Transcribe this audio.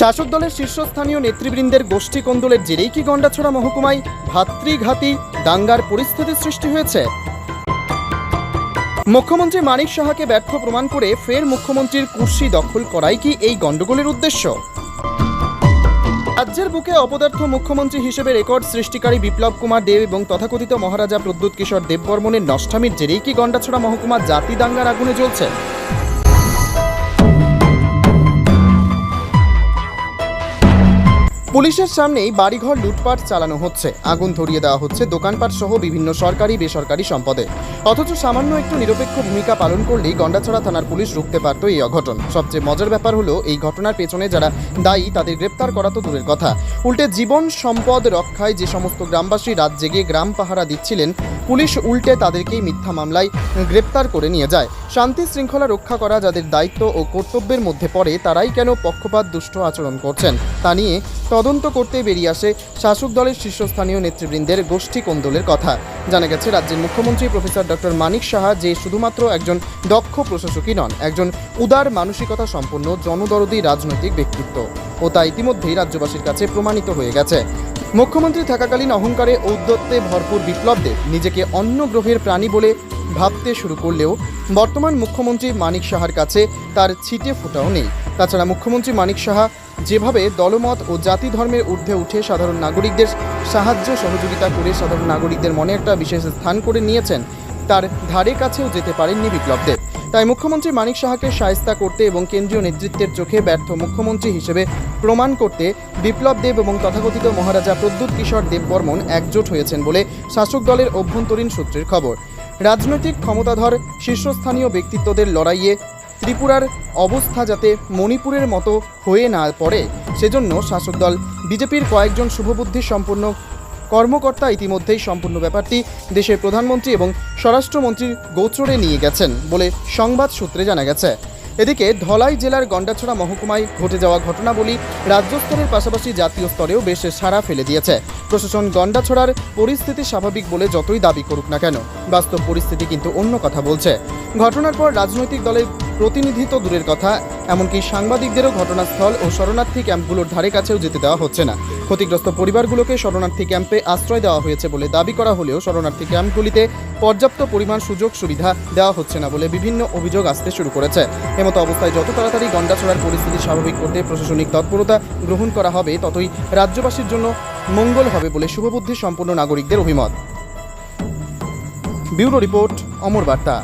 শাসক দলের শীর্ষস্থানীয় নেতৃবৃন্দের গোষ্ঠী কোন্দলের জেরেই কি গন্ডাছড়া মহকুমায় ভাতৃঘাতী দাঙ্গার পরিস্থিতি সৃষ্টি হয়েছে। মুখ্যমন্ত্রী মানিক সাহাকে ব্যর্থ প্রমাণ করে ফের মুখ্যমন্ত্রীর কুর্সি দখল করাই কি এই গণ্ডগোলের উদ্দেশ্য? রাজ্যের বুকে অপদার্থ মুখ্যমন্ত্রী হিসেবে রেকর্ড সৃষ্টিকারী বিপ্লব কুমার দেব এবং তথাকথিত মহারাজা প্রদ্যুৎ কিশোর দেববর্মনের নষ্টামির জেরেই কি গন্ডাছড়া মহকুমা জাতি দাঙ্গার আগুনে জ্বলছে। পুলিশের সামনেই বাড়িঘর লুটপাট চালানো হচ্ছে। আগুন ধরিয়ে দেওয়া হচ্ছে দোকানপাট সহ বিভিন্ন সরকারি, বেসরকারি সম্পদে। অথচ সামান্য একটু নিরপেক্ষ ভূমিকা পালন করলেই গন্ডাছড়া থানার পুলিশ রুখতে পারত এই অঘটন। সবচেয়ে মজার ব্যাপার হলো, এই ঘটনার পেছনে যারা দায়ী, তাদের গ্রেপ্তার করা তো দূরের কথা। উল্টে জীবন সম্পদ রক্ষায় যে সমস্ত গ্রামবাসী রাত জেগে গ্রাম পাহারা দিচ্ছিলেন, পুলিশ উল্টে তাদেরকেই মিথ্যা মামলায় গ্রেপ্তার করে নিয়ে যায়। শান্তি শৃঙ্খলা রক্ষা করা যাদের দায়িত্ব ও কর্তব্যের মধ্যে পড়ে, তারাই কেন পক্ষপাত দুষ্ট আচরণ করছেন, তা নিয়ে তদন্ত করতে বেরিয়ে আসে শাসক দলের শীর্ষস্থানীয় নেতৃবৃন্দের গোষ্ঠী কোন্দলের কথা। জানা গেছে, রাজ্যের মুখ্যমন্ত্রী প্রফেসর ডক্টর মানিক সাহা যে শুধুমাত্র একজন দক্ষ প্রশাসকই নন, একজন উদার মানসিকতা সম্পন্ন জনদরদী রাজনৈতিক ব্যক্তিত্ব। ও তা ইতিমধ্যেই রাজ্যবাসীর কাছে প্রমাণিত হয়ে গেছে। মুখ্যমন্ত্রী থাকাকালীন অহংকারে ঔদ্ধত্যে ভরপুর বিপ্লব দেব নিজেকে অন্য গ্রহের প্রাণী বলে ভাবতে শুরু করলেও বর্তমান মুখ্যমন্ত্রী মানিক সাহার কাছে তার ছিটে ফোটাও নেই। তাছাড়া মুখ্যমন্ত্রী মানিক সাহা যেভাবে দলমত ও জাতি ধর্মের ঊর্ধ্বে উঠে সাধারণ নাগরিকদের সাহায্য সহযোগিতা করে সাধারণ নাগরিকদের মনে একটা বিশেষ স্থান করে নিয়েছেন, তার ধারে কাছেও যেতে পারেননি বিপ্লব দেব তাই মুখ্যমন্ত্রী মানিক সাহাকে সায়স্তা করতে এবং কেন্দ্রীয় নেতৃত্বের চোখে ব্যর্থ মুখ্যমন্ত্রী হিসেবে প্রমাণ করতে বিপ্লব দেব এবং তথাকথিত মহারাজা প্রদ্যুৎ কিশোর দেববর্মন একজোট হয়েছেন বলে শাসক দলের অভ্যন্তরীণ সূত্রের খবর। রাজনৈতিক ক্ষমতাধর শীর্ষস্থানীয় ব্যক্তিত্বদের লড়াইয়ে ত্রিপুরার অবস্থা যাতে মণিপুরের মতো হয়ে না পড়ে, সেজন্য শাসক দল বিজেপির কয়েকজন শুভবুদ্ধি সম্পন্ন কর্মকর্তা ইতিমধ্যেই সম্পূর্ণ ব্যাপারটি দেশের প্রধানমন্ত্রী এবং স্বরাষ্ট্রমন্ত্রীর গোচরে নিয়ে গেছেন বলে সংবাদ সূত্রে জানা গেছে। এদিকে ধলাই জেলার গন্ডাছড়া মহকুমায় ঘটে যাওয়া ঘটনাবলী রাজ্য স্তরের পাশাপাশি জাতীয় স্তরেও বেশ সাড়া ফেলে দিয়েছে। প্রশাসন গন্ডাছড়ার পরিস্থিতি স্বাভাবিক বলে যতই দাবি করুক না কেন, বাস্তব পরিস্থিতি কিন্তু অন্য কথা বলছে। ঘটনার পর রাজনৈতিক দলের প্রতিনিধি তো দূরের কথা, এমনকি সাংবাদিকদেরও ঘটনাস্থল ও শরণার্থী ক্যাম্পগুলোর ধারে কাছেও যেতে দেওয়া হচ্ছে না। ক্ষতিগ্রস্ত পরিবারগুলোকে শরণার্থী ক্যাম্পে আশ্রয় দেওয়া হয়েছে বলে দাবি করা হলেও শরণার্থী ক্যাম্পগুলিতে পর্যাপ্ত পরিমাণ সুযোগ সুবিধা দেওয়া হচ্ছে না বলে বিভিন্ন অভিযোগ আসতে শুরু করেছে। এমতো অবস্থায় যত তাড়াতাড়ি গন্ডাছড়ার পরিস্থিতি স্বাভাবিক করতে প্রশাসনিক তৎপরতা গ্রহণ করা হবে, ততই রাজ্যবাসীর জন্য মঙ্গল হবে বলে শুভবুদ্ধি সম্পন্ন নাগরিকদের অভিমত। ব্যুরো রিপোর্ট, অমর বার্তা।